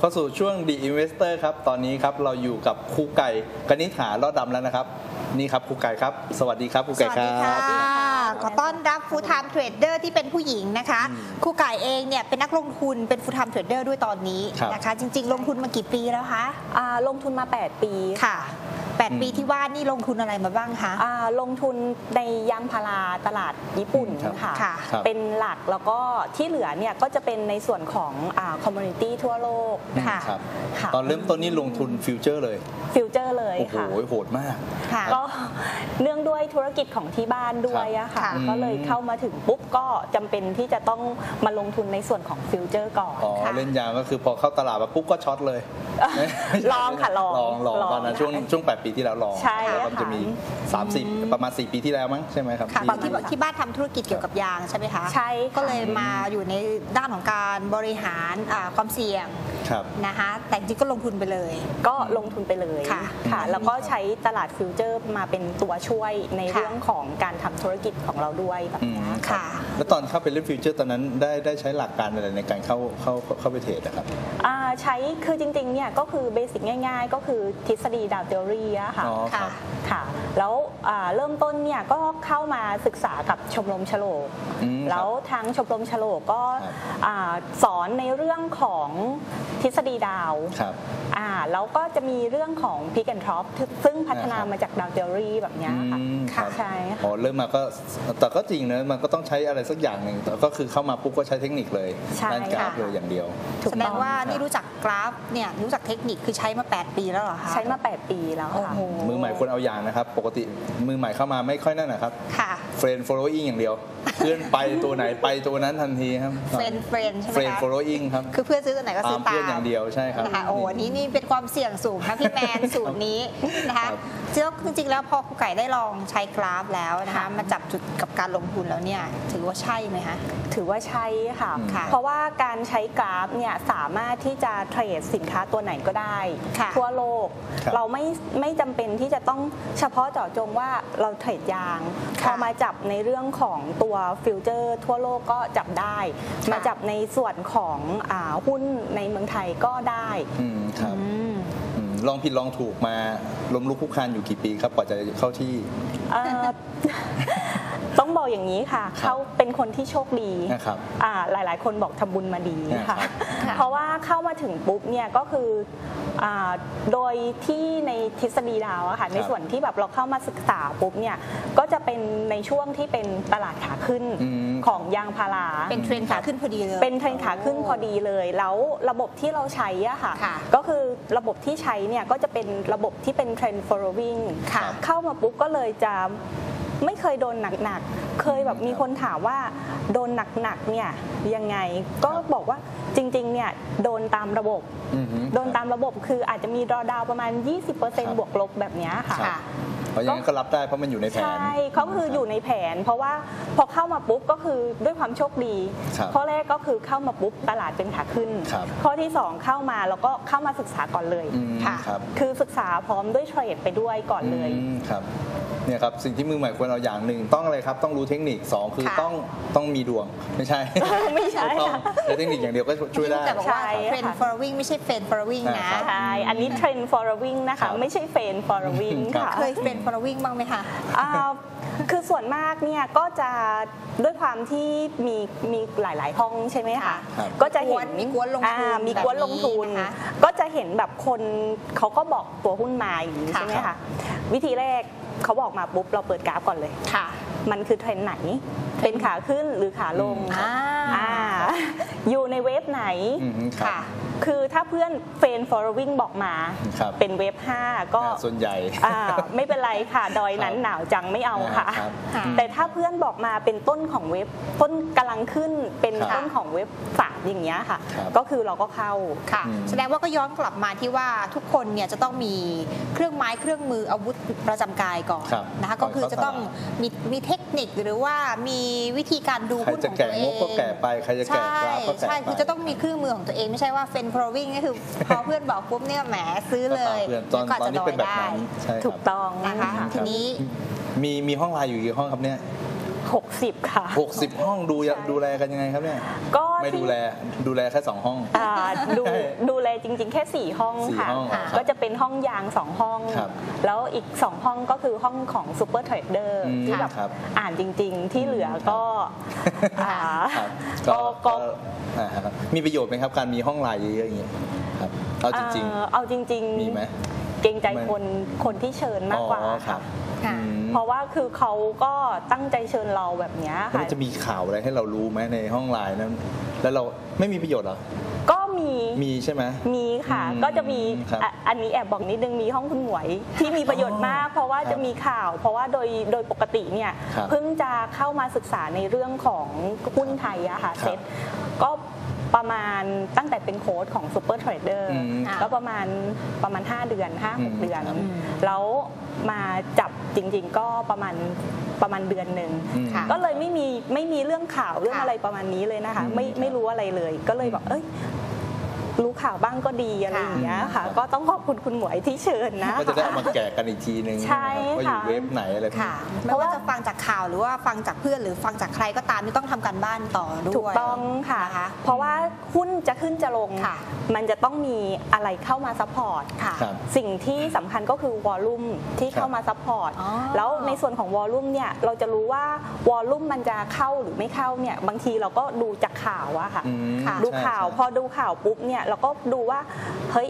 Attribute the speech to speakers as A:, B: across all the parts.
A: เข้าสู่ช่วง The Investor ครับ ตอนนี้ครับเราอยู่กับครูไก่กนิษฐารอดดำแล้วนะครับ นี่ครับครูไก่ครับ สวัสดีครับครู
B: ส
A: ไก่
B: วัส
A: ครั
B: ดีค่ะ
A: บ
B: ขอต้อนรับ full time trader ที่เป็นผู้หญิงนะคะครูไก่เองเนี่ยเป็นนักลงทุนเป็น full time trader ด้วยตอนนี้
A: ครับ
B: นะคะ จริง ๆ ลงทุนมากี่ปีแล้วคะ
C: อ่าลงทุนมา 8 ปี
B: ค่ะ 8 ปีที่ว่านี่ลงทุนอะไรมาบ้างคะ
C: อ่าลงทุนในยางพาราตลาดญี่ปุ่น
A: ครับ
C: ค่ะ
B: ค่ะ
A: ครับ
C: เป็นหลักแล้วก็ที่เหลือเนี่ยก็จะเป็นในส่วนของคอมมูนิตี้ทั่วโลก
B: ค่ะ
A: ครับ
C: ค่ะ
A: ตอนเริ่มต้นนี่ลงทุนฟิวเจอร์เลย
C: ฟิวเจอร์เลย
A: โอ้โห
C: ค่ะ
A: โหดมาก
B: ค่ะ
C: ก็เนื่องด้วยธุรกิจของที่บ้านด้วยอะค่ะ
B: ค่ะ
C: ก็เลยเข้ามาถึงปุ๊บก็จำเป็นที่จะต้องมาลงทุนในส่วนของฟิวเจอร์ก่อน
A: อ๋อ
B: ค่ะ
A: เล่นยางก็คือพอเข้าตลาดมาปุ๊บก็ช็อตเลยไม่ไม่ใช่
C: ลองค่ะลอง
A: ลองลอง
C: ลอง
A: ตอนนั้น
C: ค่ะ
A: ช่วงช่วง8ปีที่แล้วลอง
C: ใช่
A: แล้วก็
C: ค่ะ
A: จะมี30ประมาณ 4 ปีที่แล้วมั้งใช่ไหมครับ
B: ค่ะ
A: ที่
B: ที่ที่บ้านทำธุรกิจเกี่ยวกับยางใช่ไหมคะ
C: ใช่ค่ะ
B: ก็เลยมาอยู่ในด้านของการบริหารอ่าความเสี่ยง
A: ครับ
C: ก็ลงทุนไปเลย
B: ค่ะ
C: ค่ะ
A: อืม
C: แล้วก็ใช้ตลาดฟิวเจอร์มาเป็นตัวช่วยใน
B: ค่ะ
C: เรื่องของการทำธุรกิจของเราด้วยแบบ
A: อืม
C: เนี้ย
A: ครับ
B: ค่ะ
A: แล้วตอนเข้าไปเล่นฟิวเจอร์ตอนนั้นได้ได้ใช้หลักการอะไรในการเข้าเข้าเข้าไปเทรดนะครับ
C: อ่าใช้คือจริงๆเนี่ยก็คือเบสิกง่าย ๆ ก็คือทฤษฎีดาวเทอรี่อะค่ะ
A: อ๋อครับ
C: ค่ะ แล้วอ่าเริ่มต้นเนี่ยก็เข้ามาศึกษากับชมรมฉลก
A: อืมครับ
C: แล้วทางชมรมฉลกก็
A: ครับ
C: อ่าสอนในเรื่องของทฤษฎีดาว
A: ครับ
C: อ่าแล้วก็จะมีเรื่องของ Peak and Drop ซึ่งพัฒนา
A: นะครับ
C: มาจากดาวเทอรี่แบบเนี้ยค่ะ
A: อืมครับ
C: ใช่ค่ะ
A: อ๋อเริ่มมาก็แต่ก็จริงนะมันก็ต้องใช้อะไรสักอย่างหนึ่งแต่ก็คือเข้ามาปุ๊บก็ใช้เทคนิคเลย
C: ใช่
A: ด้านกราฟ
B: ค่ะ
A: เลยอย่างเดียว
C: ถูก
B: แสด
C: ต้องง
B: ว่านี่รู้จักกราฟเนี่ยรู้จักเทคนิคคือใช้มา 8 ปีแล้วเหรอคะ
C: ใช้มา 8 ปีแล้ว
B: โอ้
C: ค่ะ
B: โห
A: มือใหม่ควรเอาอย่างนะครับ ปกติมือใหม่เข้ามาไม่ค่อยนั่นนะครับ
B: ค่ะ
A: เฟรน following อย่างเดียว เพื่อนไปตัวไหนไปตัวนั้นทันทีครับ
B: เฟรนเฟรนใช่ไห
A: เฟ
B: ม
A: รน
B: คะ
A: following ครับ
B: คือเพื่อนซื้อตัวไหนก็ซื้อ
A: ตาม
B: ตาม
A: เพื่อนอย่างเดียวใช่ครับ
B: นะคะโอ้อันนี้นี่เป็นความเสี่ยงสูงนะพี่แมนสูตรนี้นะ
A: ครั
B: คะ
A: บ
B: จริงๆแล้วพอครูไก่ได้ลองใช้กราฟแล้วนะคะ
C: ค่ะ
B: มาจับจุดกับการลงทุนแล้วเนี่ยถือว่าใช่ไหมคะ
C: ถือว่าใช่ค่ะ
A: อืม
B: ค่ะ
C: เพราะว่าการใช้กราฟเนี่ยสามารถที่จะเทรดสินค้าตัวไหนก็ได้
B: ค่ะ
C: ทั่วโลก
A: ครับ
C: เราไม่ไม่จำเป็นที่จะต้องเฉพาะเจาะจงว่าเราเทรดยางพ
B: ค่ะ
C: อมาจับในเรื่องของตัวฟิวเจอร์ ทั่วโลกก็จับได้
B: ค่ะ
C: มาจับในส่วนของอาหุ้นในเมืองไทยก็ได้
A: อืมครับ
B: อืม
A: อืมลองผิดลองถูกมาล้มลุกคลุกคลานอยู่กี่ปีครับกว่าจะเข้าที่
C: เอ่อ ต้องบอกอย่างนี้ค่ะ
A: ครับ
C: เขาเป็นคนที่โชคดี
A: นะครับ
C: อ่าหลายๆ คนบอกทำบุญมาดี
A: ครั
C: ค่ะ
A: บ
B: ค่ะ
C: เพราะว่าเข้ามาถึงปุ๊บเนี่ยก็คืออาโดยที่ในทฤษฎีดาวอะค่ะในส่วนที่แบบเราเข้ามาศึกษาปุ๊บเนี่ยก็จะเป็นในช่วงที่เป็นตลาดขาขึ้น
A: อืม
C: ของยางพารา
B: เป็นเทรนด์ขาขึ้นพอดีเลย
C: เป็นเทรนขาขึ้นพอดีเลย แล้วระบบที่เราใช้อะค่ะ
B: ค่ะ
C: ก็คือระบบที่ใช้เนี่ยก็จะเป็นระบบที่เป็นเทรน following
B: ค่ะ
C: เข้ามาปุ๊บก็เลยจะ ไม่เคยโดนหนักๆ เคยแบบมีคนถามว่าโดนหนักๆเนี่ยยังไงก็
A: ครับ
C: บอกว่าจริงๆเนี่ยโดนตามระบบ
A: อือฮึ
C: โดนตามระบบคืออาจจะมีดอดาวประมาณ
A: ครับ
C: 20%บวกลบแบบเนี้ยค่ะ
A: ครับเพราะอย่างนั้นก็รับได้เพราะมันอยู่ในแผน
C: ใช่เขาคืออยู่ในแผน เพราะว่าพอเข้ามาปุ๊บก็คือด้วยความโชคดี
A: ครับ
C: ข้อแรกก็คือเข้ามาปุ๊บตลาดเป็นขาขึ้น
A: ครับ
C: ข้อที่สองเข้ามาแล้วก็เข้ามาศึกษาก่อนเลย
A: อืม
B: ค่ะ
A: ครับ
C: คือศึกษาพร้อมด้วยเทรดไปด้วยก่อนเลย
A: อืมครับ เนี่ยครับสิ่งที่มือใหม่ควรเอาอย่างหนึ่งต้องอะไรครับต้องรู้เทคนิคสองคือ
B: ค่ะ
A: ต้องต้องมีดวงไม่ใช่
C: ไม่ใช่
A: ต้อง
C: ค่ะ
A: ใช้เทคนิคอย่างเดียวก็ช่วยได้
B: แต่บอกว่า
C: ใช่
B: เทรน
C: ค่ะ
B: ด์ following ไม่ใช่เฟรน following นะ
A: อ่าครับ
C: ใช่ อันนี้เทรน following นะ
A: ครั
C: คะ
A: บ
C: ไม่ใช่เฟน following
A: ครับ
C: ค่ะ
B: เคยเฟรน following บ้างไหมคะ
C: อ่าคือส่วนมากเนี่ยก็จะด้วยความที่มีมีหลาย ๆ ห้องใช่ไหม
B: ค่ะ
C: คะ
A: ครับ
C: ก็จะเห็น
B: มีกวนลงทุน
C: อ่ามีกวนลงทุน
B: แบบนี้นะคะ
C: ก็จะเห็นแบบคนเขาก็บอกตัวหุ้นมาอย่างนี้
B: ค่ะ
C: ใช่ไหมคะวิธีแรก เขาบอกมาปุ๊บเราเปิดกราฟก่อนเลย
B: ค่ะ
C: มันคือเทรนด์ไหน เป็นขาขึ้นหรือขาลง
A: อืม
B: อ่า
C: อ่าอยู่ในเวฟไหน
A: อืมครับ
B: ค่ะ
C: คือถ้าเพื่อนเฟน following บอกมา
A: ครับ
C: เป็นเวฟ5ก็
A: อ่าส่วนใหญ่
C: อ่าไม่เป็นไรค่ะ ดอยนั้น
A: ครับ
C: หนาวจังไม่เอาค่ะ
A: ครับ
B: ค่ะ
C: แต่ถ้าเพื่อนบอกมาเป็นต้นของเว็บ ต้นกำลังขึ้นเป็น
A: ครับ
C: ต้นของเว็บสามอย่างเงี้ยค่ะ
A: ครับ
C: ก็คือเราก็เข้า
B: ค่ะ
A: อืม
B: แสดงว่าก็ย้อนกลับมาที่ว่าทุกคนเนี่ยจะต้องมีเครื่องไม้เครื่องมืออาวุธประจำกายก่อน
A: ครับ
B: นะคะก็คือจะต้องมีมีเทคนิคหรือว่ามีวิธีการดู
A: ใคร
B: หุ้น
A: จะ
B: ของ
A: แก่
B: ตัวเอง
A: งบก็แก่ไปใครจะแก่
B: ใช่
A: กราฟก็แก่
B: ใช่
A: ไป
B: คือจะต้องมีเครื่องมือของตัวเองไม่ใช่ว่าเฟนโปรวิ่งก็คือ พอเพื่อนบอกปุ๊บเนี่ยแหมซื้อเลย
A: เพื่อนตอน
B: แล้วก็
A: ตอน
B: จะ
A: นี้
B: ดอ
A: เป็น
B: ย
A: แบบ
B: ได้
A: นั้นใช่ครับ
C: ถูกต้อง
B: นะคะ
A: ครับ
B: ทีนี้
A: มีมีห้องไลน์อยู่กี่ห้องครับเนี่ย
C: 60 ค่ะ
A: 60 ห้องดูย
C: ใช่
A: ดูแลกันยังไงครับเนี่ย
C: ก็
A: ไม่
C: ที่
A: ดูแลดูแลแค่สองห้อง
C: อ่าดูดูแลจริง ๆ แค่ 4 ห้อง
A: สี่
C: ค่ะ
A: ห้อง
C: ค่ะ
A: ครับ
C: ก็จะเป็นห้องยาง 2 ห้อง
A: ครับ
C: แล้วอีก 2 ห้องก็คือห้องของซูเปอร์เทรดเดอร์
A: อืม
C: ที่แบบ
A: ครับ
C: อ่านจริง ๆ ที่เหลือก็อ่า
A: ครับ
C: ก็
A: ก็
C: ก็
A: อ่าครับมีประโยชน์ไหมครับการมีห้องไลน์เยอะๆอย่างเงี้ยครับเอาจริง
C: เอ่อเอาจริง
A: ๆ มีไหม
C: เกรงใจคนคนที่เชิญมากกว่า
A: อ๋อครั
C: ค่ะ
A: บ
B: ค่ะ
A: อืม
C: เพราะว่าคือเขาก็ตั้งใจเชิญเราแบบเนี้ย
A: แล้ว
C: ค่ะ
A: มันจะมีข่าวอะไรให้เรารู้ไหมในห้องไลน์นั้น แล้วเราไม่มีประโยชน์เหรอ
C: ก็มี
A: มีใช่ไหม
C: มีค่ะ
A: อืม
C: ก็จะมี
A: ครับ
C: อะอันนี้แอบบอกนิดนึงมีห้องคุณหมวยที่มีประโยชน์มาก เพราะว่า
A: ครับ
C: จะมีข่าว เพราะว่าโดยโดยปกติเนี่ย
A: ครับ
C: เพิ่งจะเข้ามาศึกษาในเรื่องของหุ้นไทยอะค่ะ
A: ครับ
C: เซ็ตก็ ประมาณตั้งแต่เป็นโค้ดของซูเปอร์เทรดเดอร์
A: อืม
C: ก็ประมาณประมาณ 5 เดือน
A: อืม
C: 5-6 เดือน
A: ครับ
C: แล้วมาจับจริง ๆ ก็ประมาณประมาณเดือนหนึ่ง
A: อืม
B: ค่ะ
C: ก็เลยไม่มีไม่มีเรื่องข่าวเรื่อง
B: ค่ะ
C: อะไรประมาณนี้เลยนะคะ
A: อืม
C: ไม่
A: ครับ
C: ไม่รู้อะไรเลย ก็เลยแบบเอ้ย รู้ข่าวบ้างก็ดีอะไรอย่างเงี้ย
A: ค่ะ
C: ค่ะ ก็ต้องขอบคุณคุณหมวยที่เชิญนะ
A: ก็จะได้เอามาแกะกันอีกทีนึง
C: ใช่
A: นะครับว่าอยู่
C: ค่ะ
A: เว็บไหนอะไรพวก
B: ค่ะ
A: นี้
B: ไม่ว่าจะฟังจากข่าวหรือว่าฟังจากเพื่อนหรือฟังจากใครก็ตามที่ต้องทำการบ้านต่อด้วย
C: ถูกต้องค่ะ
B: นะคะ
C: เพราะว่าหุ้นจะขึ้นจะลง
B: ค่ะ
C: มันจะต้องมีอะไรเข้ามาซัพพอร์ต
B: ค่ะ
A: ครับ
C: สิ่งที่สำคัญก็คือวอลลุ่มที่เข้ามาซัพพอร์ต
B: อ๋อ
C: แล้วในส่วนของวอลลุ่มเนี่ยเราจะรู้ว่าวอลลุ่มมันจะเข้าหรือไม่เข้าเนี่ยบางทีเราก็ดูจากข่าวอะค่ะ
A: อืม
B: ค่ะ
C: ดู
A: ใช่
C: ข่าว
A: ใช่
C: พอดูข่าวปุ๊บเนี่ยเราก็ดูว่าเฮ้ย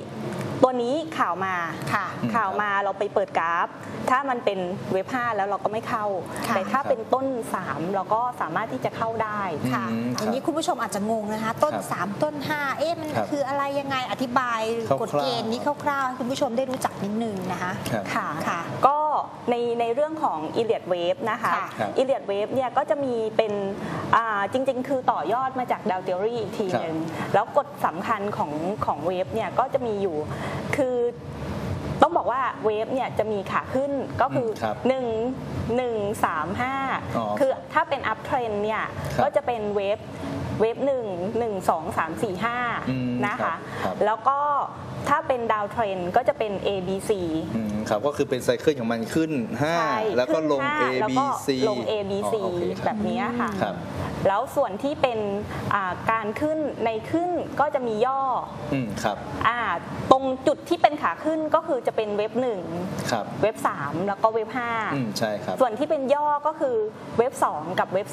C: ตัวนี้ข่าวมา
B: ค่ะ
A: อืม
C: ข่าวมาเราไปเปิดกราฟ ถ้ามันเป็นเว็บ5แล้วเราก็ไม่เข้า
B: ค่ะ
C: แต่ถ้า
A: ครับ
C: เป็นต้น 3 เราก็สามารถที่จะเข้าได้
B: ค่ะ
A: อืม
B: อย่างนี้คุณผู้ชมอาจจะงงนะคะ ต้น
A: ครับ
B: 3ต้น 5 เอ๊ะมัน
A: ครับ
B: คืออะไรยังไงอธิบาย
A: คร่าวๆ
B: กฎเกณฑ์นี้คร่าวๆให้คุณผู้ชมได้รู้จักนิดนึงนะคะ
A: ครับ
C: ค่ะ
B: ค่ะ
C: ก็ ในในเรื่องของ i l l i o t Wave นะคะ
B: ค่ะ
A: ครับ
C: i l l i o t Wave เนี่ยก็จะมีเป็นอ่าจริง ๆ คือต่อยอดมาจากดาวเทอรี่อีกที
A: ครับ
C: หนึ่งแล้วกฎสำคัญของของเวฟเนี่ยก็จะมีอยู่คือต้องบอกว่าเวฟเนี่ยจะมีขาขึ้นก็คือ
A: มครับ
C: 1 1 3
A: อ๋อ
C: 5คือถ้าเป็นอัพเทรนเนี่ย
A: ครับ
C: ก็จะเป็นเวฟ เวฟหนึ่งหนึ่งสองสามสี่ห้า
A: อืม
C: นะ
A: ครั
C: คะ
A: บครับ
C: แล้วก็ถ้าเป็นดาวเทรนก็จะเป็น A B C
A: อืมครับก็คือเป็นไซเคิลของมันขึ้น
C: ใช่
A: 5แล้วก็ลง A
C: ขึ้น
A: B
C: ห้า
A: C
C: แล้วก็ลง A B C
A: อ๋อโอเคครับ
C: แบบนี้ค่ะ
A: ครับ
C: แล้วส่วนที่เป็นอ่าการขึ้นในขึ้นก็จะมีย่อ
A: อืมครับ
C: อ่าตรงจุดที่เป็นขาขึ้นก็คือจะเป็นเว็บ
A: ครับ
C: 1เว็บ3แล้วก็เว็บ
A: อืมใช่ครับ
C: 5ส่วนที่เป็นย่อก็คือเว็บ2กับเว็บ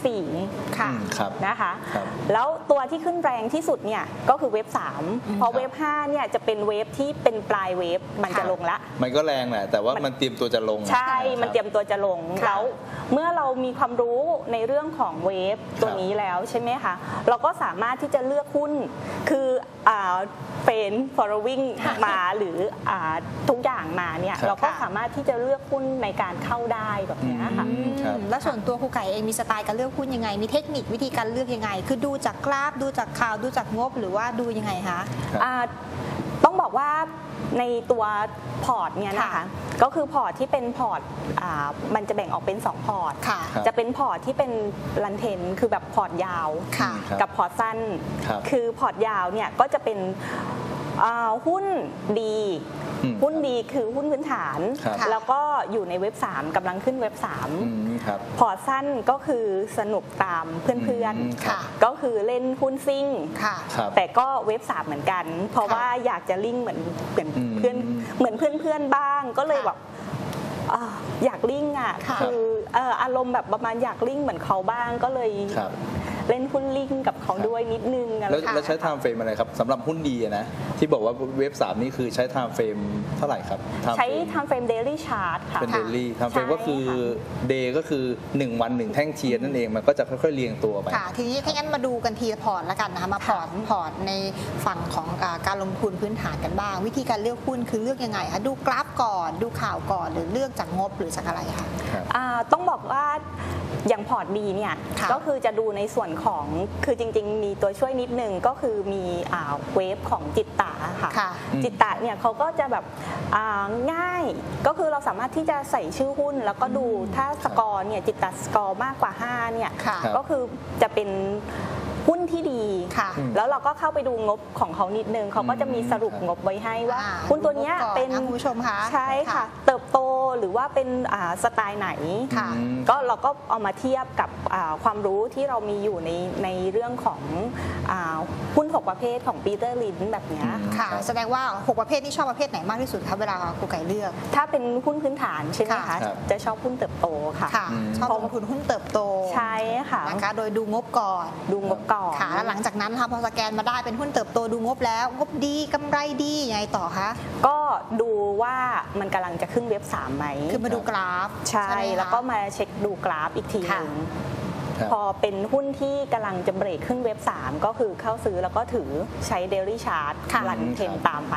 B: ค่ะ
A: อืมครับ
C: 4นะคะ
A: ครับ
C: แล้วตัวที่ขึ้นแรงที่สุดเนี่ยก็คือเว็บ3เพราะเว็บ5เนี่ยจะเป็นเว็บที่เป็นปลายเว็บมันจะ
B: ค่ะ
C: ลงละ
A: มันก็แรงแหละแต่ว่ามันเตรียมตัวจะลง
C: ใช่
A: ครับ
C: มันเตรียมตัวจะลง
B: ค่ะ
C: แล้วเมื่อเรามีความรู้ในเรื่องของเวฟตัวนี้แล้วใช่ไหมคะเราก็สามารถที่จะเลือกหุ้นคือเฟน following มาหรืออาทุกอย่างมาเนี่ย
A: ครับ
C: เราก็สามารถที่จะเลือกหุ้นในการเข้าได้แบบเนี้ยค่ะ
A: อืมครับ
B: แล้วส่วนตัวครูไก่เองมีสไตล์การเลือกหุ้นยังไง มีเทคนิควิธีการเลือกยังไง คือดูจากกราฟดูจากข่าวดูจากงบหรือว่าดูยังไงคะ
A: ครั บ
C: อ่าต้องบอกว่าในตัวพอร์ตเนี่ยนะคะ
B: ค่ะ
C: ก็คือพอร์ตที่เป็นพอร์ตอ่ามันจะแบ่งออกเป็น 2 พอร์ต
B: ค่ะ
A: ครับ
C: จะเป็นพอร์ตที่เป็นรันเทนคือแบบพอร์ตยาว
B: ค่ะ
A: ครับ
C: กับพอร์ตสั้น
A: ครับ
C: คือพอร์ตยาวเนี่ยก็จะเป็นอ่า หุ้นดี
A: อืม
C: หุ้นดีคือหุ้นพื้นฐาน
A: ครับ
C: แล้วก็อยู่ในเว็บ 3กำลังขึ้นเว็บ
A: อืมครับ
C: 3 พอร์ตสั้นก็คือสนุกตามเพื่อน
A: อืม
B: ค่ะ
C: ๆก็คือเล่นหุ้นซิ่ง
B: ค่ะ
A: ครับ
C: แต่ก็เว็บ 3 เหมือนกัน เพราะ
B: ค่ะ
C: ว่าอยากจะลิงก์เหมือนเหมือน
A: อืม
C: เพื่อนเหมือนเพื่อนๆบ้างก็เลย
B: ค่ะ
C: แบบอ่าอยากลิงก์อะ
B: ค่ะ
C: คือเอ่ออารมณ์แบบประมาณอยากลิงก์เหมือนเขาบ้างก็เลย
A: ครับ
C: เล่นหุ้นลิงก์กับ เขาด้วยนิดนึงอะไร
A: แล้ว
C: ค่ะ
A: แล้วใช้ไทม์เฟรมอะไรครับสำหรับหุ้นดีอะนะ ที่บอกว่าเว็บ 3 นี่คือใช้ไทม์เฟรมเท่าไหร่ครับ time
C: ใช้
A: frame
C: ทำเฟรมเดลี่ชาร์ตค่ะ
A: เป็น
B: ค่ะ
A: เดลี่ไทม์เฟรม
C: ใช่
A: ก็คือ
C: ค่ะ
A: เดย์ก็คือ 1 วัน 1 แท่งเทียนนั่นเองมันก็จะค่อยๆเรียงตัวไป
B: ค่ะ ทีนี้ถ้างั้นมาดูกันทีละพอร์ตแล้วกันนะคะ มาพอร์ตพอร์ตในฝั่งของอาการลงทุนพื้นฐานกันบ้าง วิธีการเลือกหุ้นคือเลือกยังไงคะดูกราฟก่อน ดูข่าวก่อน หรือเลือกจากงบหรือจากอะไรคะ
A: ครับ
C: อ่าต้องบอกว่าอย่างพอร์ตดีเนี่ย
B: ค่ะ
C: ก็คือจะดูในส่วนของคือจริงๆมีตัวช่วยนิดนึงก็คือมีอ่าเวฟของจิตตาค่ะ
B: ค่ะ
A: อืม
C: จิตตะเนี่ยเขาก็จะแบบอ่าง่ายก็คือเราสามารถที่จะใส่ชื่อหุ้น แล้วก็ดูถ้าสกอร์เนี่ยจิตตะสกอร์มากกว่า5เนี่ย
B: ค่ะ
A: ครับ
C: ก็คือจะเป็น หุ้นที่ดี
B: ค่ะ
A: อืม
C: แล้วเราก็เข้าไปดูงบของเขานิดนึงเขาก็จะมีสรุปงบไว้ให้ว่า
B: อ่า
C: หุ้นตัวเนี้ย
B: ดูงบก่อน
C: เป็น
B: นะคุณผู้ชมคะ
C: ใช่ค่ะ
B: ค่ะ
C: เติบโตหรือว่าเป็นอ่าสไตล์ไหน
B: ค่ะ
A: อืม
C: ก็เราก็เอามาเทียบกับอ่าความรู้ที่เรามีอยู่ในในเรื่องของอาหุ้นหกประเภทของปีเตอร์ลินแบบเนี้ย
A: อืม
B: ค่ะ
A: ครับ
B: แสดงว่า 6 ประเภทที่ชอบประเภทไหนมากที่สุดคะเวลาครูไก่เลือก
C: ถ้าเป็นหุ้นพื้นฐานใช่ไหม
B: ค่ะ
C: คะ
A: ครับ
C: จะชอบหุ้นเติบโตค่ะ
B: ค่ะ
A: อืม
B: ชอบลงทุนหุ้นเติบโต
C: ใช่ค่ะ
B: นะคะโดยดูงบก่อน
C: ดูงบก่อน
B: ค่ะแล้วหลังจากนั้นนะคะพอสแกนมาได้เป็นหุ้นเติบโตดูงบแล้ว งบดีกำไรดียังไงต่อคะ
C: ก็ดูว่ามันกำลังจะขึ้นเว็บ3ไหม
B: คือมาดูกราฟ
C: ใช่
B: ไหมคะ
C: แล้วก็มาเช็คดูกราฟอีกทีห
B: ค่ะ
C: นึ่ง
A: ครับ
C: พอเป็นหุ้นที่กำลังจะเบรกขึ้นเว็บ 3 ก็คือเข้าซื้อแล้วก็ถือใช้เดลี่ชาร์ต
B: ค่ะ
C: รันเทรน
A: ครับ
C: ตามไป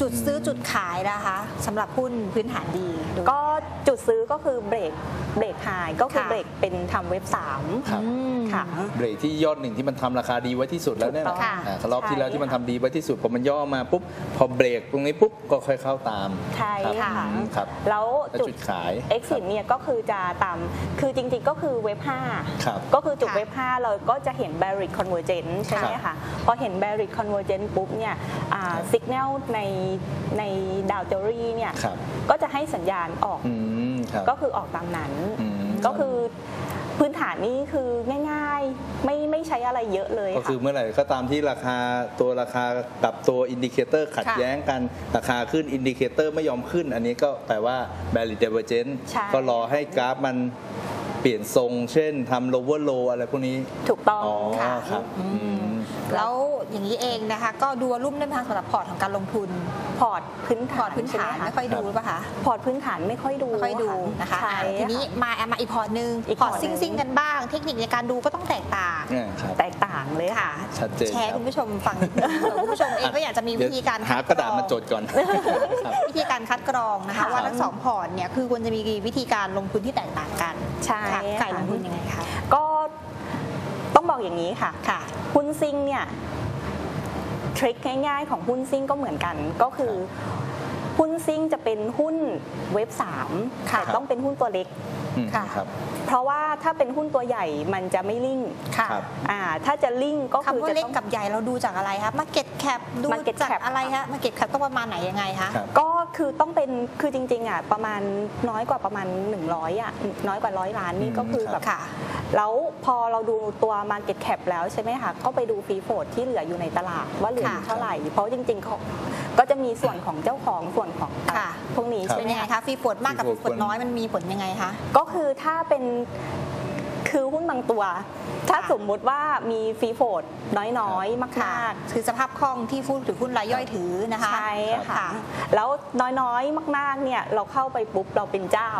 B: จุดซื้อจุดขายนะคะสำหรับหุ้นพื้นฐานดีดู
C: ก็จุดซื้อก็คือเบรกเบรกไฮก็คือ
B: ค่ะ
C: เบรกเป็นทำเว็บ
A: ครับ
B: อืม
C: 3ค่ะ
A: เบรกที่ยอดหนึ่งที่มันทำราคาดีไว้ที่สุดแล้วเนี่ย
C: ถูกต้อง
A: อ่ารอบที่แล้ว
C: ใช่
A: ที่มันทำดีไว้ที่สุดพอมันย่อมาปุ๊บพอเบรกตรงนี้ปุ๊บก็ค่อยเข้าตาม
C: ใช่
A: ครับ
C: ค่ะ
A: อืมครับ
C: แล้ว
A: แล้ว
C: จุด
A: จุดขาย
C: exit เนี่ยก็คือจะตามคือจริงๆก็คือเว็บ
A: ครับ
C: 5ก็คือจุด
B: ค่ะ
C: เว็บ5เราก็จะเห็น bearish convergence ใช่ไหม
A: ครั
C: คะ
A: บ
C: พอเห็น bearish convergence ปุ๊บเนี่ยสัญญาณในในดาวเจอรี่เนี่ย
A: ครับ
C: ก็จะให้สัญญาณออก
A: อืมครับ
C: ก็คือออกตามนั้น
A: อืม
C: ก็คือพื้นฐานนี่คือง่ายๆไม่ไม่ใช้อะไรเยอะเลย
A: ก็คือ
C: ค่ะ
A: เมื่อไหร่ก็ตามที่ราคาตัวราคากับตัวอินดิเคเตอร์ขัด
B: ค่ะ
A: แย้งกันราคาขึ้นอินดิเคเตอร์ไม่ยอมขึ้น อันนี้ก็แปลว่า bearish divergence
C: ใช่
A: ก็รอให้กราฟมัน เปลี่ยนทรง เช่นทำ lower low อะไรพวกนี้
C: ถูกต้อง
A: อ๋อ
C: ค่ะ
A: ครับอืม
B: แล้วอย่างนี้เองนะคะก็ดูวอลุ่มได้ไหมคะสำหรับพอร์ตของการลงทุน
C: พอร์ตพื้น
B: พ
C: ฐา
B: อร์
C: น
B: ตพื้นฐาน
C: ใช่ห
B: ไม่ค่อยดูหรือเปล่าคะ
C: พอร์ตพื้นฐานไม่ค่อยดู
B: ไม่ค่อยดูนะคะ
C: ใช่
B: อ่าทีนี้
C: ค่ะ
B: มามาอีกพอร์ตหนึ่ง
C: อีก
B: พอร์ต
C: พอร์ตหนึ่
B: ซิ่ง
C: ง
B: ซิ่งๆกันบ้าง เทคนิคในการดูก็ต้องแตกต่าง
A: เนี่ยครับ
C: แตกต่างเลยค่ะ
A: ชัดเจน
B: แชร์
A: ครับ
B: คุณผู้ชมฟังนิดนึงเผื่อคุณผู้ชมเองก็อยากจะมีวิธีการ
A: เดี๋ยวหากระดาษมาจดก่อนครับ
B: วิธีการคัดกรองนะคะ
C: ค่ะ
B: ว่าทั้งสองพอร์ตเนี่ยคือควรจะมีวิธีการลงทุนที่แตกต่างกัน
C: ใช่
B: ค่ะไก่
C: ค่ะ
B: ลงทุนยังไงคะ
C: ก็ต้อง บอกอย่างนี้ค่ะ
B: ค่ะ
C: หุ้นซิ่งเนี่ยทริคง่ายๆของหุ้นซิ่งก็เหมือนกันก็คือหุ้นซิ่งจะเป็นหุ้นเว็บ3
B: ค่ะ
C: แต่ต้องเป็นหุ้นตัวเล็ก
A: อืม
B: ค่ะ
A: ครับ
C: เพราะว่าถ้าเป็นหุ้นตัวใหญ่มันจะไม่ลิ่ง
B: ค่ะ
A: ครับ
C: อ่าถ้าจะลิ่งก็คือ
B: คำว่า
C: จะ
B: เล็ก
C: ต้อง
B: กับใหญ่เราดูจากอะไรคะ Market Cap ดู
C: Market
B: จาก
C: Cap
B: อะไรคะ Market Cap ต้องประมาณไหนยังไงคะ
A: ครับ
C: ก็ คือต้องเป็นคือจริงๆอะประมาณน้อยกว่าประมาณ 100อะน้อยกว่าร้อยล้านนี่
A: อืม
C: ก็คือ
A: ครับ
C: แบบ
B: ค่ะ
C: แล้วพอเราดูตัว Market Cap แล้วใช่ไหมคะก็ไปดูฟรีโฟดที่เหลืออยู่ในตลาดว่าเหลืออยู่
B: ค่ะ
C: เท่าไหร่ เพราะจริงๆเขาก็จะมีส่วนของเจ้าของส่วนของ
B: ค่ะ
C: พวกนี้
A: ครับ
C: ใช่
B: เป็น
C: ไหม
B: ยังไง
C: คะ
B: คะฟรีโฟดมากกับฟรีโฟดน้อยมันมีผลยังไงคะ
C: ก็คือถ้าเป็น คือหุ้นบางตัว ถ้า
B: ค่ะ
C: สมมุติว่ามีฟรีโฟดน้อยๆ
B: ค่ะ
C: มากๆ
B: คือสภาพคล่องที่ผู้ถือหุ้นรายย่อยถือนะคะ
C: ใช่
B: ค่ะ
C: ค่ะแล้วน้อยๆ มากๆ เนี่ยเราเข้าไปปุ๊บเราเป็นเจ้า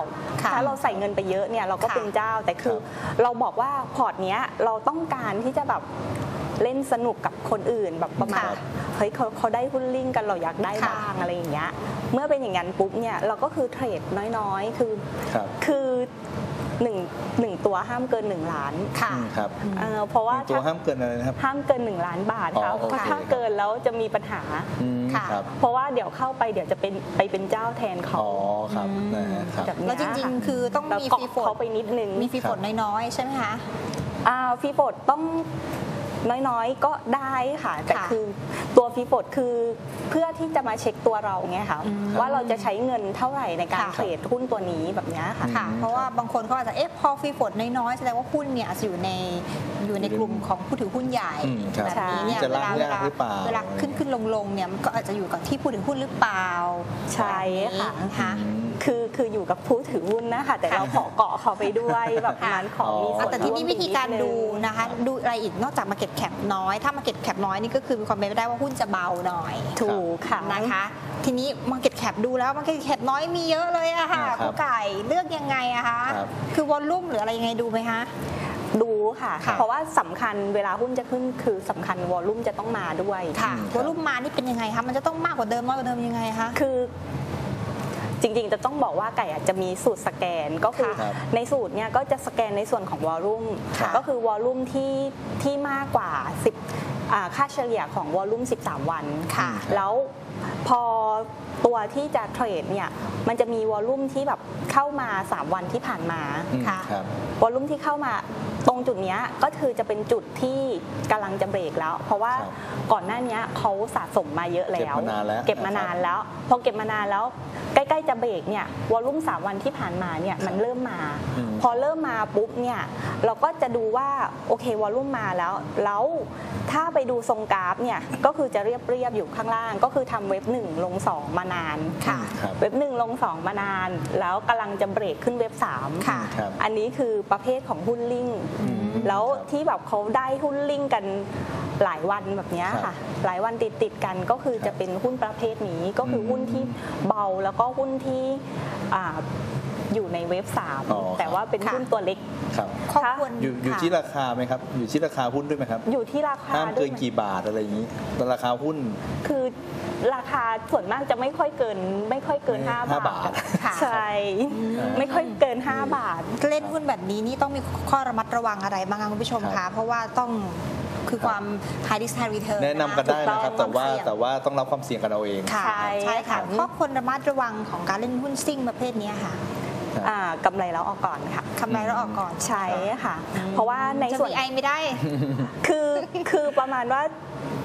B: ค่ะ
C: ถ้าเราใส่เงินไปเยอะเนี่ยเราก็
B: ค่ะ
C: เป็นเจ้า แต่คือเราบอกว่าพอร์ตเนี้ยเราต้องการที่จะแบบเล่นสนุกกับคนอื่นแบบประมาณ
B: ค่ะ
C: เฮ้ยเขาเขาได้หุ้นลิงก์กันเราอยากได้
B: ค่ะ
C: บ้างอะไรอย่างเงี้ย เมื่อเป็นอย่างนั้นปุ๊บเนี่ยเราก็คือเทรดน้อยๆ คือ
A: ครับ
C: คือ หนึ่งหนึ่งตัวห้ามเกินหนึ่งล้าน
B: ค่ะ
A: อืมครับ
C: เอ่อเพราะว่า
A: ตัว
C: ถ้า
A: ห้ามเกินอะไรนะครับ
C: ห้ามเกินหนึ่งล้านบาท
A: อ๋อ
C: ค่ะ
A: โอเค
C: เพราะถ้า
A: ครับ
C: เกินแล้วจะมีปัญหา
A: อืม
B: ค่ะ
A: ครับ
C: เพราะว่าเดี๋ยวเข้าไปเดี๋ยวจะเป็นไปเป็นเจ้าแทนเขา
A: อ๋อครับ
B: อืม
A: นะฮะครับ
C: แบบเนี้ย
B: แล้วจริง
C: ค่ะ
B: ๆคือต้อง
C: แล้ว
B: มี
C: เกาะ
B: ฟรีโฟ
C: เขา
B: ด
C: ไปนิดนึง
B: มีฟรีโฟดน้อยๆใช่ไหมคะ
C: อ่าฟรีโฟดต้อง น้อยๆ ก็ได้ค่ะ แต่
B: ค่ะ
C: คือตัวฟรีโฟดคือเพื่อที่จะมาเช็คตัวเราไงค่ะ
B: อืม
C: ว่าเราจะใช้เงินเท่าไหร่ในการ
B: ค่ะ
C: เทรดหุ้นตัวนี้แบบเนี้ยค่ะ
B: ค่ะ
A: อืม
B: เพราะว่าบางคนเขาอาจจะเอ๊ะพอฟรีโฟดน้อยๆแสดงว่าหุ้นเนี่ยอาจจะอยู่ในอยู่ในกลุ่มของผู้ถือหุ้นใหญ่
A: อืมครับ
B: แบบนี้เนี่ย
A: จะ
B: เว
A: ลาก
B: ลายา
A: กหรือเปล่า
B: เวลาขึ้นขึ้นลงลงๆเนี่ยมันก็อาจจะอยู่กับที่ผู้ถือหุ้นหรือเปล่า
C: ใช่ค่ะ
B: แบบนี้นะ คะ
A: อืม
C: คือคืออยู่กับผู้ถือหุ้นนะคะแต่เราขอเกาะเขาไปด้วยแบบนั้นขอมี
A: อ๋อ
C: ส่วน
B: แต่ที่นี่
C: ร่ม
B: วิธีการ
C: นินึง
B: ดูนะคะ ดูอะไรอีกนอกจาก Market Cap น้อย ถ้า Market Cap น้อยนี่ก็คือมีความเป็นไปได้ว่าหุ้นจะเบาหน่อย
C: ถูกค่ะ
B: นะคะ ทีนี้ Market Cap ดูแล้ว Market Cap น้อยมีเยอะเลยอะค่ะ
A: ครับ
B: คุณไก่เลือกยังไงอะคะ
A: ครับ
B: คือวอลลุ่มหรืออะไรยังไงดูไหมคะ
C: ดูค่ะ
B: ค่ะ
C: เพราะว่าสำคัญเวลาหุ้นจะขึ้นคือสำคัญวอลลุ่มจะต้องมาด้วย
B: ค่ะ
A: อืม
B: วอลลุ่มมานี่เป็นยังไงคะมันจะต้องมากกว่าเดิมน้อยกว่าเดิมยังไงคะ
C: คือ จริงๆ จะต้องบอกว่าไก่อาจจะมีสูตรสแกนก็คือ
A: ครับ
C: ในสูตรเนี่ยก็จะสแกนในส่วนของวอลลุ่ม
B: ค่ะ
C: ก็คือวอลลุ่มที่ที่มากกว่า10อ่าค่าเฉลี่ยของวอลลุ่ม 13 วัน
B: ค่ะ
C: แล้ว พอตัวที่จะเทรดเนี่ยมันจะมีวอลลุ่มที่แบบเข้ามา 3 วันที่ผ่านมา
A: อืม
B: ค่ะ
A: ครับ
C: วอลลุ่มที่เข้ามาตรงจุดเนี้ยก็คือจะเป็นจุดที่กำลังจะเบรกแล้ว เพราะว่า
A: ครับ
C: ก่อนหน้าเนี้ยเขาสะสมมาเยอะแล้ว
A: เก็บมานานแล้ว
C: เก็บมานานแล้ว พอเก็บมานานแล้วใกล้ๆจะเบรกเนี่ยวอลลุ่ม3วันที่ผ่านมาเนี่ยมันเริ่มมา
A: อืม
C: พอเริ่มมาปุ๊บเนี่ยเราก็จะดูว่าโอเควอลลุ่มมาแล้ว แล้วถ้าไปดูทรงกราฟเนี่ยก็คือจะเรียบเรียบๆอยู่ข้างล่างก็คือทำเว็บ1 ลง 2 มานาน
B: ค่ะ
A: ครับ
C: เว็บ 1 ลง 2 มานาน แล้วกำลังจะเบรกขึ้นเว็บ 3
B: ค่ะ
A: ครับ
C: อันนี้คือประเภทของหุ้นลิงก์
A: อืม
C: แล้ว
A: ครับ
C: ที่แบบเขาได้หุ้นลิงก์กันหลายวันแบบเนี้ย
A: ครั
C: ค่ะ
A: บ
C: หลายวันติดติดๆกันก็คือ
A: ครับ
C: จะเป็นหุ้นประเภทนี้ก็คืออ
A: ม
C: หุ้นที่เบาแล้วก็หุ้นที่อ่า อยู่ในเว็บ
A: อ๋อ
C: 3แต่ว่าเป็น
B: ค่ะ
C: หุ้นตัวเล็ก
A: ครับ
B: ข้อควร
A: อยู่อยู่
B: ค่ะ
A: ที่ราคาไหมครับอยู่ที่ราคาหุ้นด้วยไหมครับ
C: อยู่ที่ราคา
A: ห้าม
C: ด้
A: เกิ
C: วย
A: น
C: ไหม
A: กี่บาทอะไรอย่างนี้แต่ราคาหุ้น
C: คือราคาส่วนมากจะไม่ค่อยเกิน ไม่ค่อยเกิน
A: ไม่
C: 5
A: ห้า
C: บา
A: บา
C: ท
A: ท
B: ค่ะ
C: ใช่ ไม่ค่อยเกิน 5 บาท
B: เล่นหุ้นแบบนี้นี่ต้องมีข้อระมัดระวังอะไรบ้างคะคุณผู้ชม
A: ครั
B: คะ
A: บ
B: เพราะว่าต้องคือความ high risk high return
A: แนะนำกันได้นะครับ
C: ถู
A: แต่
C: กต้อง
A: ว่า
B: ความเสี่ยง
A: แต่ว่าต้องรับความเสี่ยงกันเอาเอง
B: ค่ะ
C: ใช่
B: ใช่ค่ะ
C: ค่ะ
B: ข้อควรระมัดระวังของการเล่นหุ้นซิ่งประเภทเนี้ยค่ะ
A: ครับ
C: อ่ากำไรแล้วออกก่อนค่ะ
B: คำไรเราออกก่อน
C: ใช่ค่ะ เพราะว่าใน
B: จะ
C: ส่วน
B: มีไอไม่ได้
C: คือคือประมาณว่า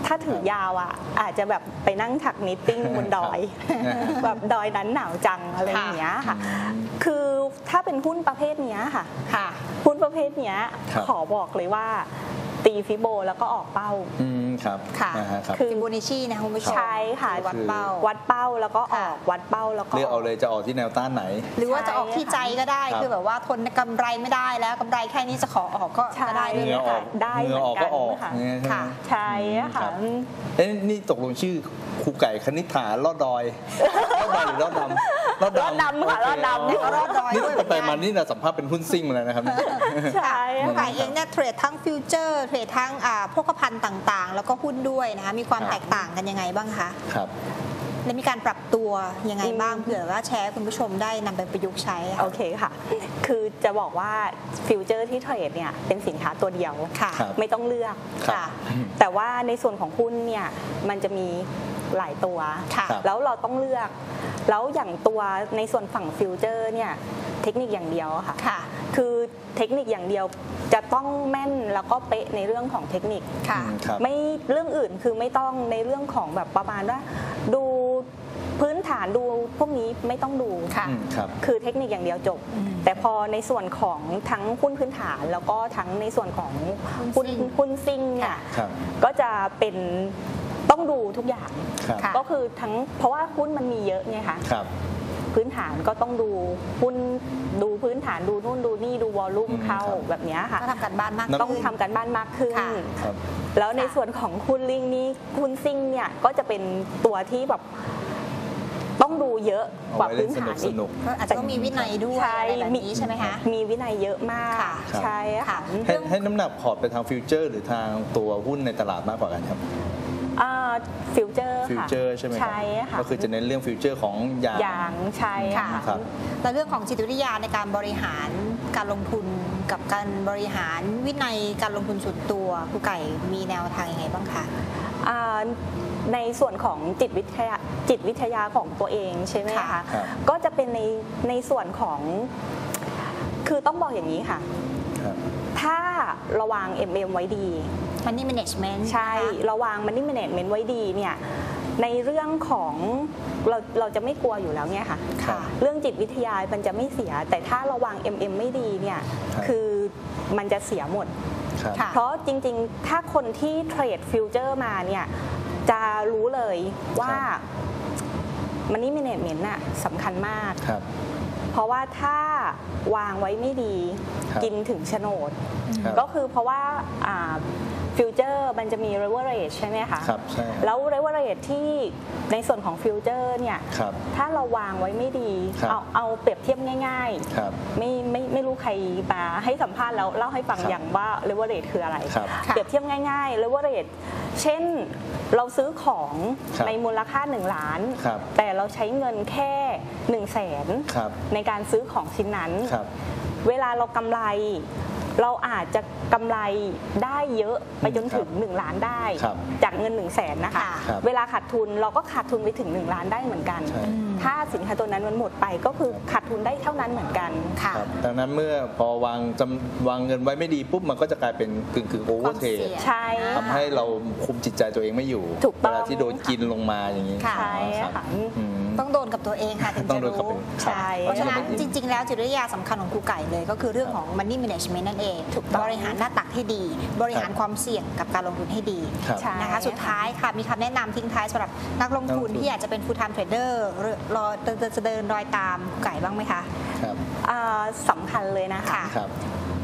C: ถ้าถือยาวอะ อาจจะแบบไปนั่งถักนิตติ้งบนดอย แบบดอยนั้นหนาวจังอะไรอย่างเงี้ยค่ะ
A: อืม
C: คือถ้าเป็นหุ้นประเภทเนี้ยค่ะ
B: ค่ะ
C: หุ้นประเภทเนี้ย
A: ครับ
C: ขอบอกเลยว่า ตีฟิโบแล้วก็ออกเป้า
A: อืมครับ
B: ค่ะ
A: นะฮะครับ
C: คือ
B: ฟิโบนัชชีนะคุณผู้ชม
C: ใช่ค่ะ
B: วัดเป้า
C: วัดเป้าแล้วก็อ
B: ค่ะ
C: อกวัดเป้าแล้วก็
A: เลือกเอาเลยจะออกที่แนวต้านไหน
B: หรือว่าจะออกที่ใจก็ได้
A: ครับ
B: คือแบบว่าทนกำไรไม่ได้แล้วกำไรแค่นี้จะขอออกก็
C: ใช่
B: ก็ได้ด้วย
A: เหงื่อ
B: นะ
A: อ
B: คะ
A: อก
C: ได้
A: เหงื่อออกก็ออก
C: เหมือนกันค่ะ
A: อย่างเงี้ยใช่ไหม
B: ค่ะ
C: ใช่ค่ะ
A: ครับเอ๊ะนี่ตกลงชื่อ ครูไก่คณิษฐาลอดดอยลอดดอยหรือลอดดำ
C: ลอดดำค่ะ
A: โล
C: อดดำ
B: เนี่ยเขารอดดอย
A: นี่
B: ด้วยเหมือน
A: ไป
B: กัน
A: มานี่เราสัมภาษณ์เป็นหุ้นซิ่งมาแล้วนะครับเนี่ย
C: ใช่
B: ผู้
C: ค่ะ
B: ขายเองเนี่ยเทรดทั้งฟิวเจอร์เทรดทั้งอ่าพวกภัณฑ์ต่างๆ แล้วก็หุ้นด้วยนะคะมีความ
A: ครับ
B: แตกต่างกันยังไงบ้างคะ
A: ครับ
B: และมีการปรับตัวยังไงบ้าง
C: อืม
B: เผื่อว่าแชร์ให้คุณผู้ชมได้นำไปประยุกต์ใช้ค่ะ
C: โอเคค่ะ คือจะบอกว่าฟิวเจอร์ที่เทรดเนี่ยเป็นสินค้าตัวเดียว
B: ค่ะ
A: ครับ
C: ไม่ต้องเลือก
A: ครับ
C: แต่ว่าในส่วนของหุ้นเนี่ยมันจะมี หลายตัว
B: ค่ะ
A: ครับ
C: แล้วเราต้องเลือก แล้วอย่างตัวในส่วนฝั่งฟิวเจอร์เนี่ยเทคนิคอย่างเดียวอะค่ะ
B: ค่ะ
C: คือเทคนิคอย่างเดียวจะต้องแม่นแล้วก็เป๊ะในเรื่องของเทคนิค
B: ค่ะ
A: อืมครับ
C: ไม่เรื่องอื่นคือไม่ต้องในเรื่องของแบบประมาณว่า ดูพื้นฐานดูพวกนี้ไม่ต้องดู
B: ค่ะ
A: อืมครับ
C: คือเทคนิคอย่างเดียวจบ
B: อืม
C: แต่พอในส่วนของทั้งหุ้นพื้นฐานแล้วก็ทั้งในส่วนของ
B: หุ้
C: หุ้
B: น
C: น
B: ซิ่ง
C: หุ้นซิ่งเนี่ย
A: ครับ
C: ก็จะเป็น ต้องดูทุกอย่าง
A: ครับ
B: ค่ะ
C: ก็คือทั้งเพราะว่าหุ้นมันมีเยอะไงคะ
A: ครับ
C: พื้นฐานก็ต้องดูหุ้นดูพื้นฐานดูนู่นดูนี่ดูวอลลุ่ม
A: อืม
C: เข้า
A: ครับ
C: แบบเนี้ยค่ะ
B: ก็ทำกันบ้านมาก
C: ต้อง
B: ขึ้น
C: ทำกันบ้านมากขึ้น
B: ค่ะ
A: ครับ
C: แล้วในส่วนของหุ้นลิงนี่หุ้นซิ่งเนี่ยก็จะเป็นตัวที่แบบต้องดูเยอะกว่า
A: เอาไว้เล่
C: พื้
A: น
C: นฐาน
A: ส
C: อีก
A: นุก
B: ก็อาจจะต้องมีวินัยด้วย
C: ใช่
B: อะไรแบบนี้ใช่ไหมคะ
C: มีวินัยเยอะมาก
B: ค่ะ
A: ครับ
C: ใช่ค่ะ
A: ให้ให้น้ำหนักพอร์ตไปทางฟิวเจอร์ หรือทางตัวหุ้นในตลาดมากกว่ากันครับ
C: ฟิวเจอร์
A: ฟิว
C: ค่ะ
A: เจอร์ใช่ไหมครับ
C: ใช่ค่ะ
A: ก็คือจะเน้นเรื่องฟิวเจอร์ของยาง
C: ยางใช่
B: ค่ะ
C: ค่ะ
A: ครับ
B: แล้วเรื่องของจิตวิทยาในการบริหารการลงทุนกับการบริหารวินัยการลงทุนส่วนตัวครูไก่มีแนวทางยังไงบ้างคะ
C: อ่าในส่วนของจิตวิทยาจิตวิทยาของตัวเองใช่ไหม
B: ค่ะ
C: คะ
A: ครับ
C: ก็จะเป็นในในส่วนของ คือต้องบอกอย่างนี้ค่ะ
A: ครับ
C: ถ้าระวัง MM ไว้ดี
B: Money Management
C: ใช่
B: นะคะ
C: ระวัง Money Management ไว้ดีเนี่ยในเรื่องของเราเราจะไม่กลัวอยู่แล้วเนี่ยค่ะ
B: ค่ะ
C: เรื่องจิตวิทยามันจะไม่เสีย แต่ถ้าระวัง MM ไม่ดีเนี่ย
A: ครับ
C: คือมันจะเสียหมด
A: ครับ
B: ค่ะ
C: เพราะจริงๆ ถ้าคนที่เทรดฟิวเจอร์มาเนี่ย จะรู้เลยว่า
A: ครับ
C: มันนี่ a ม a เ e น t น่ะสำคัญมาก
A: ครับ
C: เพราะว่าถ้า วางไว้ไม่ดี
A: ครับ
C: กินถึงโฉนด
A: ครับ
C: ก็คือเพราะว่าฟิวเจอร์มันจะมี leverage ใช่ไหมคะ
A: ครับใช่ครับ
C: แล้ว leverage ที่ในส่วนของฟิวเจอร์เนี่ย
A: ครับ
C: ถ้าเราวางไว้ไม่ดี
A: ครับ
C: เอาเอาเปรียบเทียบง่าย
A: ครับ
C: ๆไม่ไม่ไม่รู้ใครมาให้สัมภาษณ์แล้วเล่าให้ฟัง
A: ครับ
C: อย่างว่า leverage คืออะไร
A: ครับ
B: ค่ะ
C: เปรียบเทียบง่ายๆ leverage เช่นเราซื้อของ
A: ครับ
C: ในมูลค่า 1 ล้าน
A: ครับ
C: แต่เราใช้เงินแค่ 1นึ่งแสน
A: ครับ
C: ในการซื้อของชิ้นนั้น
A: ครับ
C: เวลาเรากำไร เราอาจจะกำไรได้เยอะไปจนถึง 1 ล้านได้
A: ครับ
C: จากเงิน 1 0 0 0 0แสนนะคะ
B: ค่ะ
A: ครับ
C: เวลาขาดทุนเราก็ขาดทุนไปถึง 1 ล้านได้เหมือนกัน
A: ใช่
C: ถ้าสินค้าตัวนั้นมันหมดไปก็คือขาดทุนได้เท่านั้นเหมือนกัน
B: ค่ะ
A: ครับดังนั้นเมื่อพอวางจำวางเงินไว้ไม่ดีปุ๊บมันก็จะกลายเป็นกึ่งกึ่งโอเวอร์เทร
B: ความเสี่ยง
C: ใช่
A: ทำให้เราคุมจิตใจตัวเองไม่อยู่
C: ถูกต้อง
A: เวลาที่โดนกินลงมาอย่างนี้
B: ค่ะ
C: ใช่
A: ครับ
C: ค่ะ
A: อืม
B: ต้องโดนกับตัวเองค่ะถึง
A: ต้อ
B: จะ
A: งโดนกับ
B: รู้
A: ตัวเอง
C: ใช่
B: เพราะฉะนั้น
A: ครับ
B: จริง ๆ แล้วจิตวิทยาสำคัญของครูไก่เลย ก็คือเรื่องของ money management นั่นเอง
C: ถูกต้อง
B: บริหารหน้าตักให้ดี บริหารความเสี่ยงกับการลงทุนให้ดี
A: ครับ
C: ใช่
B: นะคะสุดท้ายค่ะมีคำแนะนำทิ้งท้ายสำหรับนักลงทุน
A: นักลงทุน
B: ที่อยากจะเป็น full time trader หรือรอเดินจะเดินรอยตามครูไก่บ้างไหมคะ
A: ครับ
C: อ่าสำคัญเลยนะคะ
B: ค่ะ
A: ครับ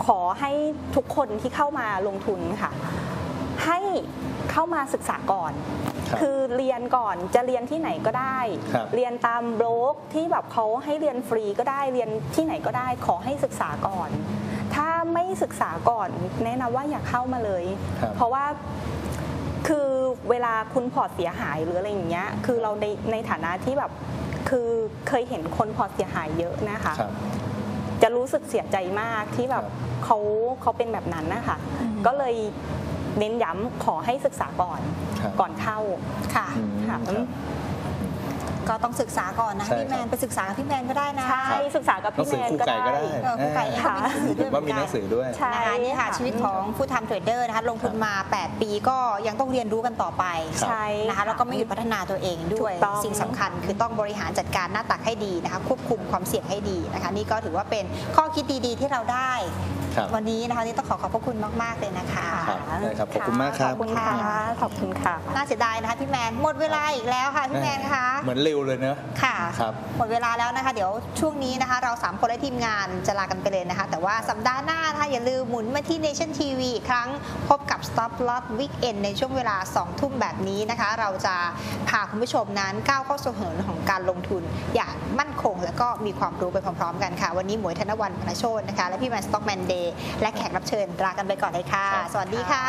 C: ขอให้ทุกคนที่เข้ามาลงทุนค่ะ ให้เข้ามาศึกษาก่อน
A: ครับ
C: คือเรียนก่อนจะเรียนที่ไหนก็ได้
A: ครับ
C: เรียนตามบล็อกที่แบบเขาให้เรียนฟรีก็ได้เรียนที่ไหนก็ได้ ขอให้ศึกษาก่อน ถ้าไม่ศึกษาก่อน แนะนำว่าอย่าเข้ามาเลย
A: ครับ
C: เพราะว่าคือเวลาคุณพอร์ตเสียหายหรืออะไรอย่างเงี้ย คือเราในในฐานะที่แบบคือเคยเห็นคนพอร์ตเสียหายเยอะนะคะ
A: ครับ
C: จะรู้สึกเสียใจมากที่แบบ
A: ครับ
C: เขาเขาเป็นแบบนั้นนะคะ
B: อืม
C: ก็เลย เน้นย้ำขอให้ศึกษาก่อน
A: ครับ
C: ก่อนเข้า
B: ค่ะ
A: อืม
C: ค่ะ
A: ครับ
B: ก็ต้องศึกษาก่อนนะ
A: ใช่
B: พี่แมน
A: ครับ
B: ไปศึกษากับพี่แมนก็ได้นะ
C: ใช่ศึกษากับ
A: หนั
C: พี่
A: งสื
C: แม
A: อนครู
C: ก็
A: ไก่ก็
C: ได้
A: ได้
B: เออครูไก่เองก็มีหนังสือด้วย
A: ว่ามีหนังสือด้วย
C: ใช่
B: นะคะนี่ค่ะ
C: ค่ะ
B: ชีวิตของผู้ทำเทรดเดอร์นะคะลงทุนมา 8 ปีก็ยังต้องเรียนรู้กันต่อไป
A: ครับ
C: ใช่
B: นะคะแล้วก็ไม่หยุดพัฒนาตัวเองด้วย
C: ถูกต้อง
B: สิ่งสำคัญคือต้องบริหารจัดการหน้าตักให้ดีนะคะควบคุมความเสี่ยงให้ดีนะคะนี่ก็ถือว่าเป็นข้อคิดดีๆที่เราได้
A: ครับ
B: วันนี้นะคะนี่ต้องขอขอบพระคุณมาก ๆ เลยนะคะ
A: ครับได้ครับขอบคุณมากครับ
C: ขอบคุณค่ะขอบคุณค่ะ
B: น่าเสียดายนะคะพี่แมนหมดเวลาอีกแล้วค่ะพี่แมนคะ
A: เหมือนเร็วเลยเนอะ
B: ค่ะ
A: ครับ
B: หมดเวลาแล้วนะคะ เดี๋ยวช่วงนี้นะคะ เราสามคนและทีมงานจะลากันไปเลยนะคะ แต่ว่าสัปดาห์หน้านะคะอย่าลืมหมุนมาที่ Nation TV อีกครั้งพบกับ Stop Loss Weekend ในช่วงเวลา 2 ทุ่มแบบนี้นะคะ เราจะพาคุณผู้ชมนั้นก้าวเข้าสู่เหินของการลงทุนอย่างมั่นคง และก็มีความรู้ไปพร้อมๆ กันค่ะ วันนี้หมวยธนวันพนโชตนะคะ และพี่แมนสต็อกแมนเดย์และแขกรับเชิญลากันไปก่อนเลยค่ะ
A: ครับ
B: สวัสดีค่ะ